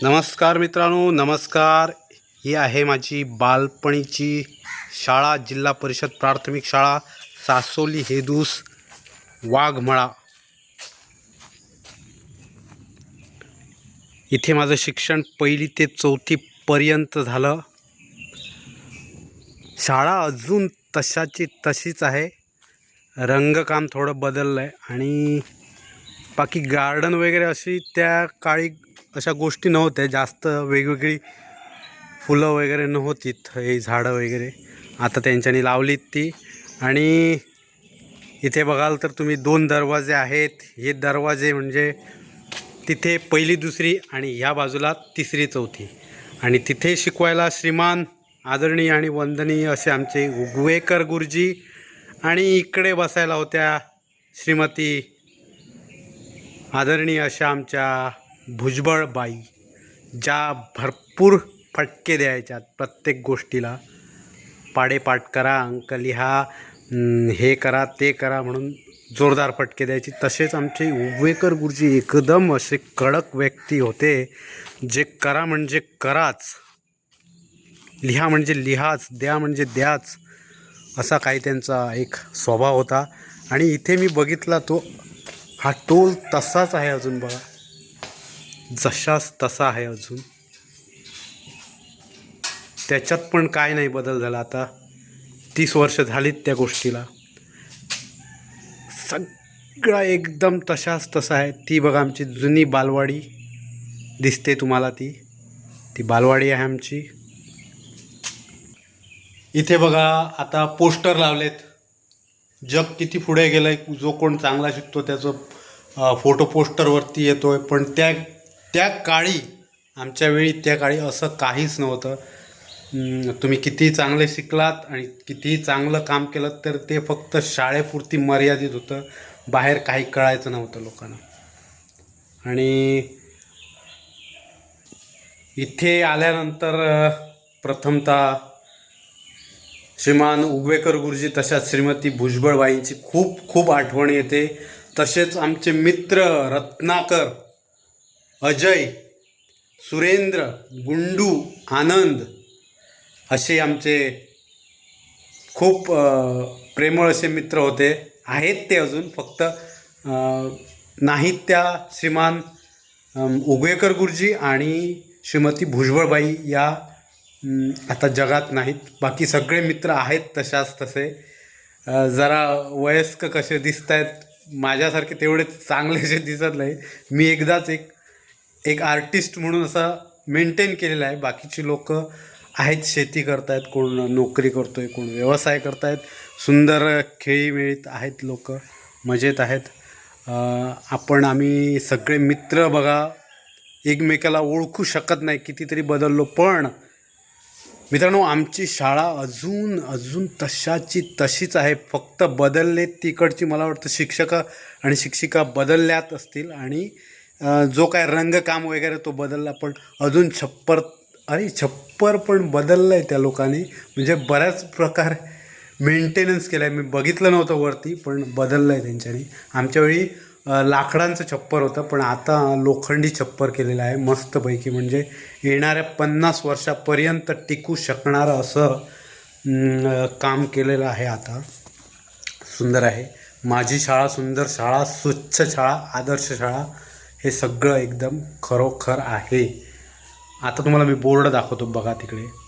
नमस्कार मित्रांनो नमस्कार. ही आहे माझी बालपणीची शाळा जिल्हा परिषद प्राथमिक शाळा सासोली हेदूस वाघमळा. इथे माझं शिक्षण पहिली ते चौथीपर्यंत झालं. शाळा अजून तशाची तशीच आहे. रंगकाम थोडं बदललं आहे आणि बाकी गार्डन वगैरे अशी त्या काळी अशा गोष्टी नव्हत्या. जास्त वेगवेगळी फुलं वगैरे नव्हतीत हे झाडं वगैरे. आता त्यांच्यानी लावलीत ती. आणि इथे बघाल तर तुम्ही दोन दरवाजे आहेत. हे दरवाजे म्हणजे तिथे पहिली दुसरी आणि ह्या बाजूला तिसरी चौथी. आणि तिथे शिकवायला श्रीमान आदरणीय आणि वंदनीय असे आमचे उगवेकर गुरुजी आणि इकडे बसायला होत्या श्रीमती आदरणीय अशा आमच्या भुजबळ बाई ज्या भरपूर फटके द्यायच्यात प्रत्येक गोष्टीला. पाडेपाठ करा अंक लिहा हे करा ते करा म्हणून जोरदार फटके द्यायची. तसेच आमचे उवेकर गुरुजी एकदम असे कडक व्यक्ती होते. जे करा म्हणजे कराच लिहा म्हणजे लिहाच द्या म्हणजे द्याच असा काही त्यांचा एक स्वभाव होता. आणि इथे मी बघितला तो हा टोल तसाच आहे अजून बघा. जशास तसा आहे अजून. त्याच्यात पण काय नाही बदल झाला आता. तीस वर्ष झालीत त्या गोष्टीला. सगळा एकदम तशाच तसा आहे. ती बघा आमची जुनी बालवाडी दिसते तुम्हाला ती. ती बालवाडी आहे आमची. इथे बघा आता पोस्टर लावलेत. जग किती पुढे गेलं आहे जो कोण चांगला शिकतो त्याचं फोटो पोस्टरवरती येतो आहे पण त्या त्या काळी आमच्या वेळी त्या काळी असं काहीच नव्हतं. तुम्ही कितीही चांगले शिकलात आणि कितीही चांगलं काम केलं तर ते फक्त शाळेपुरती मर्यादित होतं. बाहेर काही कळायचं नव्हतं लोकांना. आणि इथे आल्यानंतर प्रथमतः श्रीमान उगवेकर गुरुजी तशाच श्रीमती भुजबळबाईंची खूप खूप आठवण येते. तसेच आमचे मित्र रत्नाकर अजय सुरेंद्र गुंडू आनंद असे आमचे खूप प्रेमळ असे मित्र होते. आहेत ते अजून फक्त नाहीत त्या श्रीमान उगवेकर गुरुजी आणि श्रीमती भुजबळबाई या आता जगात नाहीत. बाकी सगळे मित्र आहेत तशाच तसे. जरा वयस्क कसे दिसत आहेत माझ्यासारखे तेवढे चांगलेसे दिसत नाही. मी एकदाच एक एक आर्टिस्ट म्हणून असा मेंटेन केलेला आहे. बाकीची लोक आहेत शेती करतायत कोण नोकरी करतो आहे कोण व्यवसाय करतायत. सुंदर खेळीमेळीत आहेत लोक मजेत आहेत. आपण आम्ही सगळे मित्र बघा एकमेकाला ओळखू शकत नाही कितीतरी बदललो पण मित्रांनो आमची शाळा अजून अजून तशाची तशीच आहे. फक्त बदलले तिकडची मला वाटतं शिक्षक आणि शिक्षिका बदलल्यात असतील आणि जो काय रंगकाम वगैरे तो बदलला पण अजून छप्पर अरे छप्पर पण बदललं आहे त्या लोकांनी. म्हणजे बऱ्याच प्रकार मेंटेनन्स केलं आहे मी बघितलं नव्हतं वरती पण बदललं आहे त्यांच्यानी. आमच्या वेळी लाकडांचं छप्पर होतं पण आता लोखंडी छप्पर केलेलं आहे मस्तपैकी. म्हणजे येणाऱ्या पन्नास वर्षापर्यंत टिकू शकणारं असं काम केलेलं आहे आता. सुंदर आहे. माझी शाळा सुंदर शाळा स्वच्छ शाळा आदर्श शाळा. हे सगळं एकदम खरोखर आहे. आता तुम्हाला मी बोर्ड दाखवतो बघा तिकडे.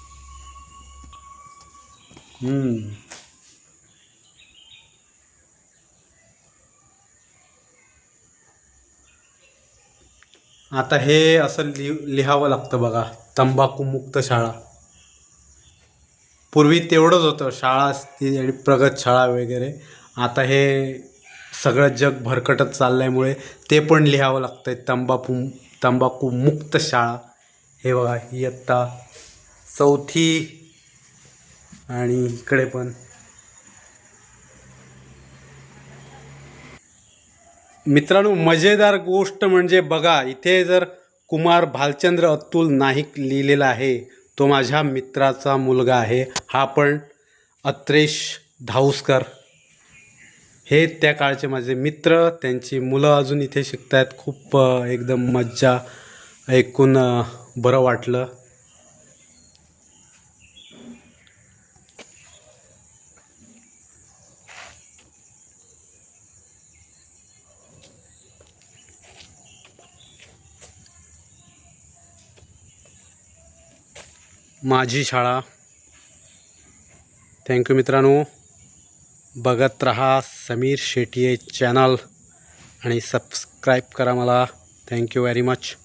आता हे असं लि लिहावं लागतं बघा. तंबाखूमुक्त शाळा. पूर्वी तेवढंच होतं. शाळा असती आणि प्रगत शाळा वगैरे. आता हे सगळं जग भरकटत चालल्यामुळे ते पण लिहावं लागतं आहे तंबाखू तंबाखू मुक्त शाळा. हे बघा इयत्ता चौथी आणि इकडे पण. मित्रांनो मजेदार गोष्ट म्हणजे बघा इथे जर कुमार भालचंद्र अतुल नाईक लिहिलेला आहे तो माझ्या मित्राचा मुलगा आहे. हा पण अत्रेश धाऊसकर हे त्या काळचे माझे मित्र त्यांची मुलं अजून इथे शिकत आहेत खूप एकदम मज्जा ऐकून बरं वाटलं. माझी शाळा. थँक्यू मित्रांनो. बघत रहा समीर शेटिये चॅनल आणि सबस्क्राईब करा मला. Thank you very much